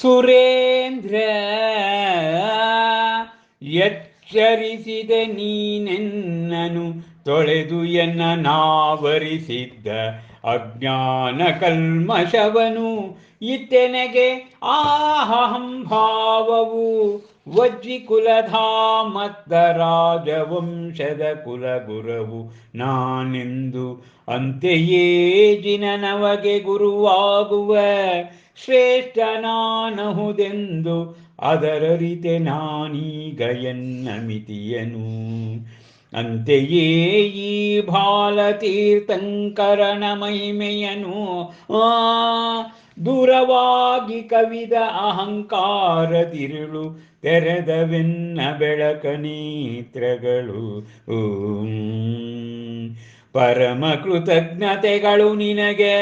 ಸುರೇಂದ್ರ, ಎಚ್ಚರಿಸಿದೆ ನೀನೆನ್ನನು, ತೊಳೆದು ಎನ್ನ ನಾವರಿಸಿದ್ದ ಅಜ್ಞಾನ ಕಲ್ಮಶವನು. ಇತ್ತೆನೆಗೆ ಆಹಂಭಾವವು ವಜ್ಜಿ ಕುಲಧಾಮತ್ತ ರಾಜವಂಶದ ಕುಲಗುರವು. ನಾನೆಂದು ಅಂತೆಯೇ ಜಿನನವಗೆ ಗುರುವಾಗುವ ಶ್ರೇಷ್ಠ ನಾನಹುದೆಂದು ಅದರರಿತೆ ನಾನೀಗ ಎನ್ನ ಮಿತಿಯನು ಅಂತೆಯೇ ಈ ಬಾಲತೀರ್ಥಂಕರನ ಮಹಿಮೆಯನು, ಆ, ದೂರವಾಗಿ ಕವಿದ ಅಹಂಕಾರ ತಿರುಳು ತೆರೆದವೆನ್ನ ಬೆಳಕ ನೇತ್ರಗಳು. ಪರಮ ಕೃತಜ್ಞತೆಗಳು ನಿನಗೆ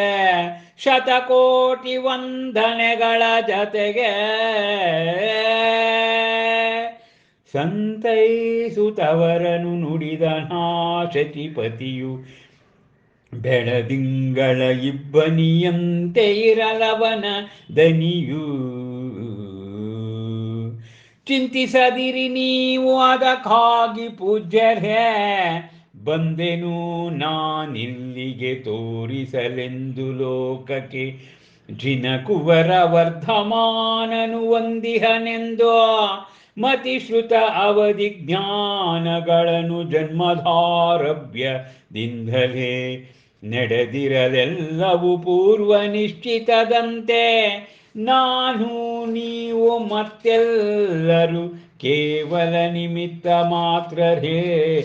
ಶತಕೋಟಿ ವಂದನೆಗಳ ಜತೆಗೆ. ಸಂತೈಸುತ್ತವರನು ನುಡಿದ ನಾಶತಿಪತಿಯು ಬೆಳದಿಂಗಳ ಇಬ್ಬನಿಯಂತೆ ಇರಲವನ ದನಿಯೂ. ಚಿಂತಿಸದಿರಿ ನೀವು ಅದಕ್ಕಾಗಿ ಪೂಜ್ಯರೇ. ಬಂದೆನು ನಾನಿಲ್ಲಿಗೆ ತೋರಿಸಲೆಂದು ಲೋಕಕ್ಕೆ. ಜಿನಕುವರ ವರ್ಧಮಾನನು ವಂದಿಹನೆಂದು ಮತಿಶ್ರುತ ಅವಧಿ ಜ್ಞಾನಗಳನ್ನು ಜನ್ಮಧಾರಭ್ಯದಿಂದಲೇ ನಡೆದಿರಲೆಲ್ಲವೂ ಪೂರ್ವ ನಿಶ್ಚಿತದಂತೆ. ನಾನು, ನೀವು ಮತ್ತೆಲ್ಲರೂ ಕೇವಲ ನಿಮಿತ್ತ ಮಾತ್ರರೇ.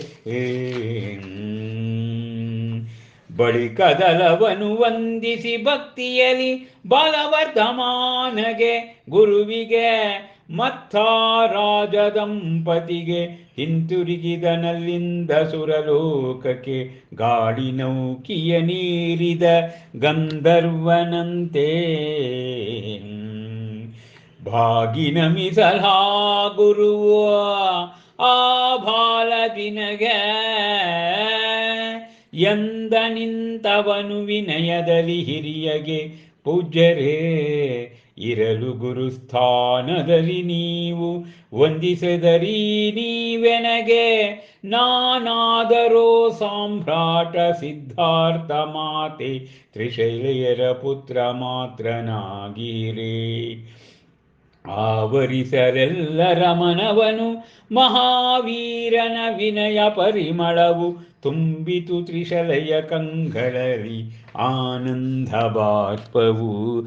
ಬಳಿಕದಲವನು ವಂದಿಸಿ ಭಕ್ತಿಯಲ್ಲಿ ಬಲವರ್ಧಮಾನಗೆ, ಗುರುವಿಗೆ ದಂಪತಿಗೆ, ಹಿಂತಿರುಗಿದನಲ್ಲಿಂದ ಸುರಲೋಕಕ್ಕೆ ಗಾಡಿ ನೌಕಿಯ ನೀರಿದ ಗಂಧರ್ವನಂತೆ. ಭಾಗಿನ ಮಿಸಲಾ ಗುರುವ, ಆ ಬಾಲದಿನಗೆ ಎಂದ ನಿಂತವನು ವಿನಯದಲ್ಲಿ ಹಿರಿಯಗೆ, ಪೂಜ್ಯರೇ, ಇರಲು ಗುರುಸ್ಥಾನದಲ್ಲಿ ನೀವು ವಂದಿಸದರಿ ನೀವೆನಗೆ. ನಾನಾದರೋ ಸಾಮ್ರಾಟ ಸಿದ್ಧಾರ್ಥ ಮಾತೆ, ತ್ರಿಶೈಲೆಯರ ಪುತ್ರ ಮಾತ್ರನಾಗಿರೇ. ಆವರಿಸರೆಲ್ಲರ ಮನವನು ಮಹಾವೀರನ ವಿನಯ ಪರಿಮಳವು ತುಂಬಿತು ತ್ರಿಶಲಯ ಕಂಗಳರಿ ಆನಂದ ಬಾಷ್ಪವು.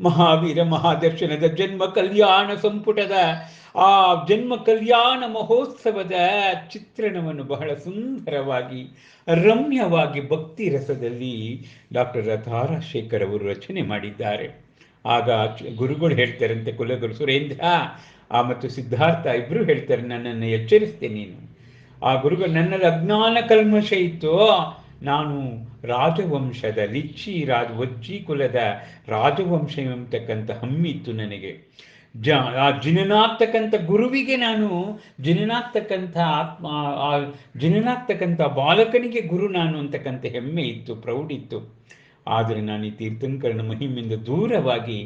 ಮಹಾವೀರ ಮಹಾದರ್ಶನದ ಜನ್ಮ ಕಲ್ಯಾಣ ಸಂಪುಟದ ಆ ಜನ್ಮ ಕಲ್ಯಾಣ ಮಹೋತ್ಸವದ ಚಿತ್ರಣವನ್ನು ಬಹಳ ಸುಂದರವಾಗಿ, ರಮ್ಯವಾಗಿ ಭಕ್ತಿ ರಸದಲ್ಲಿ ಡಾಕ್ಟರ್ ತಾರಾಶೇಖರ್ ಅವರು ರಚನೆ ಮಾಡಿದ್ದಾರೆ. ಆಗ ಗುರುಗಳು ಹೇಳ್ತಾರಂತೆ, ಕುಲಗುರು ಸುರೇಂದ್ರ, ಆ ಮತ್ತು ಸಿದ್ಧಾರ್ಥ ಇಬ್ರು ಹೇಳ್ತಾರೆ, ನನ್ನನ್ನು ಎಚ್ಚರಿಸ್ತೆ ನೀನು. ಆ ಗುರುಗಳು ನನ್ನಲ್ಲಿ ಅಜ್ಞಾನ ಕಲ್ಮಶ ಇತ್ತು. ನಾನು ರಾಜವಂಶದ ಲಿಚ್ಚಿ ರಾಜ ವಜ್ಜಿ ಕುಲದ ರಾಜವಂಶ ಎಂಬತಕ್ಕಂಥ ಹಮ್ಮಿತ್ತು ನನಗೆ. ಜ, ಆ ಜಿನನಾಗ್ತಕ್ಕಂಥ ಗುರುವಿಗೆ ನಾನು ಜಿನನಾಗ್ತಕ್ಕಂಥ ಆತ್ಮ, ಆ ಜಿನನಾಗ್ತಕ್ಕಂಥ ಬಾಲಕನಿಗೆ ಗುರು ನಾನು ಅಂತಕ್ಕಂಥ ಹೆಮ್ಮೆ ಇತ್ತು ಪ್ರೌಢಿತ್ತು ಆದರೆ ನಾನು ಈ ತೀರ್ಥಂಕರನ ಮಹಿಮೆಯಿಂದ ದೂರವಾಗಿ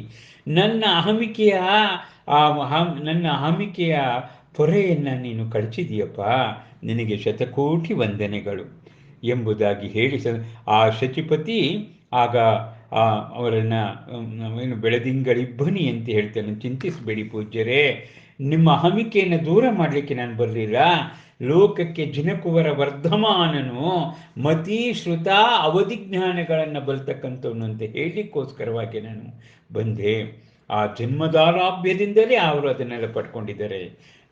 ನನ್ನ ಅಹಮಿಕೆಯ, ಆ ನನ್ನ ಅಹಮಿಕೆಯ ಪೊರೆಯನ್ನು ನೀನು ಕಳಚಿದೀಯಪ್ಪ ನಿನಗೆ ಶತಕೋಟಿ ವಂದನೆಗಳು ಎಂಬುದಾಗಿ ಹೇಳಿ ಆ ಶಚಿಪತಿ ಆಗ ಆ, ಅವರನ್ನು ಏನು ಬೆಳದಿಂಗಳಿಬ್ಬನಿ ಅಂತ ಹೇಳ್ತಾನೆ. ಚಿಂತಿಸಬೇಡಿ ಪೂಜ್ಯರೇ. ನಿಮ್ಮ ಅಹಮಿಕೆಯನ್ನು ದೂರ ಮಾಡಲಿಕ್ಕೆ ನಾನು ಬರಲಿಲ್ಲ. ಲೋಕಕ್ಕೆ ಜಿನಕುವರ ವರ್ಧಮಾನನು ಮತಿ ಶ್ರುತ ಅವಧಿಜ್ಞಾನಗಳನ್ನು ಬಲ್ತಕ್ಕಂಥವನು ಅಂತ ಹೇಳಲಿಕ್ಕೋಸ್ಕರವಾಗಿ ನಾನು ಬಂದೆ. ಆ ಜನ್ಮದಾರಾಭ್ಯದಿಂದಲೇ ಅವರು ಅದನ್ನೆಲ್ಲ ಪಡ್ಕೊಂಡಿದ್ದಾರೆ.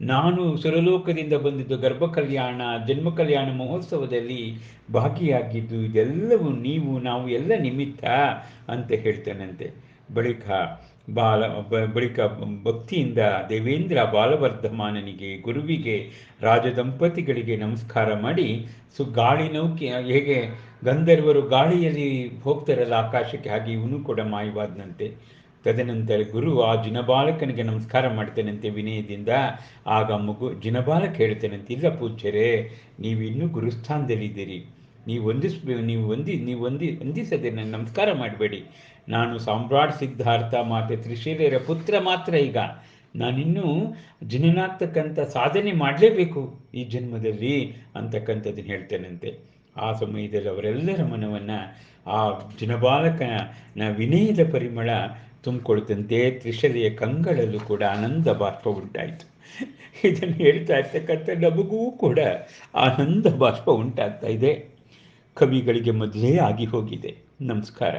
ನಾನು ಸುರಲೋಕದಿಂದ ಬಂದಿದ್ದು ಗರ್ಭ ಕಲ್ಯಾಣ ಜನ್ಮ ಕಲ್ಯಾಣ ಮಹೋತ್ಸವದಲ್ಲಿ ಭಾಗಿಯಾಗಿದ್ದು ಇದೆಲ್ಲವೂ ನೀವು, ನಾವು ಎಲ್ಲ ನಿಮಿತ್ತ ಅಂತ ಹೇಳ್ತೇನಂತೆ. ಬಳಿಕ ಬಾಲ ಬಳಿಕ ಭಕ್ತಿಯಿಂದ ದೇವೇಂದ್ರ ಬಾಲವರ್ಧಮಾನನಿಗೆ, ಗುರುವಿಗೆ, ರಾಜದಂಪತಿಗಳಿಗೆ ನಮಸ್ಕಾರ ಮಾಡಿ ಸು ಗಾಳಿ ನೌಕೆ, ಹೇಗೆ ಗಂಧರ್ವರು ಗಾಳಿಯಲ್ಲಿ ಹೋಗ್ತಾರಲ್ಲ ಆಕಾಶಕ್ಕೆ ಹಾಗೆ ಇವನು ಕೂಡ ಮಾಯವಾದನಂತೆ. ತದನಂತರ ಗುರು ಆ ಜಿನಬಾಲಕನಿಗೆ ನಮಸ್ಕಾರ ಮಾಡ್ತೇನಂತೆ ವಿನಯದಿಂದ, ಆಗ ಮಗು, ಜಿನಬಾಲಕ ಹೇಳ್ತೇನಂತೆ ಇಲ್ಲ ಪೂಜ್ಯರೇ ನೀವಿನ್ನೂ ಗುರುಸ್ಥಾನದಲ್ಲಿದ್ದೀರಿ. ನೀವು ಒಂದಿಸ್ ನೀವು ಹೊಂದಿ ನೀವು ವಂದಿ ಒಂದಿಸದೆ ನನ್ನ ನಮಸ್ಕಾರ ಮಾಡಬೇಡಿ. ನಾನು ಸಾಮ್ರಾಟ್ ಸಿದ್ಧಾರ್ಥ ಮಾತೆ ತ್ರಿಶೀಲೆಯರ ಪುತ್ರ ಮಾತ್ರ ಈಗ. ನಾನಿನ್ನೂ ಜಿನನಾಗ್ತಕ್ಕಂಥ ಸಾಧನೆ ಮಾಡಲೇಬೇಕು ಈ ಜನ್ಮದಲ್ಲಿ, ಅಂತಕ್ಕಂಥದ್ದನ್ನು ಹೇಳ್ತೇನಂತೆ. ಆ ಸಮಯದಲ್ಲಿ ಅವರೆಲ್ಲರ ಮನವನ್ನು ಆ ಜಿನಬಾಲಕನ ವಿನಯದ ಪರಿಮಳ ತುಂಬಿಕೊಳ್ತಂತೆ ತ್ರಿಶಲೆಯ ಕಂಗಳಲ್ಲೂ ಕೂಡ ಆನಂದ ಬಾಷ್ಪ ಉಂಟಾಯಿತು. ಇದನ್ನು ಹೇಳ್ತಾ ಇರ್ತಕ್ಕಂಥ ನಮಗೂ ಕೂಡ ಆನಂದ ಬಾಷ್ಪ ಉಂಟಾಗ್ತಾ ಇದೆ. ಕವಿಗಳಿಗೆ ಮೊದಲೇ ಆಗಿ ಹೋಗಿದೆ. ನಮಸ್ಕಾರ.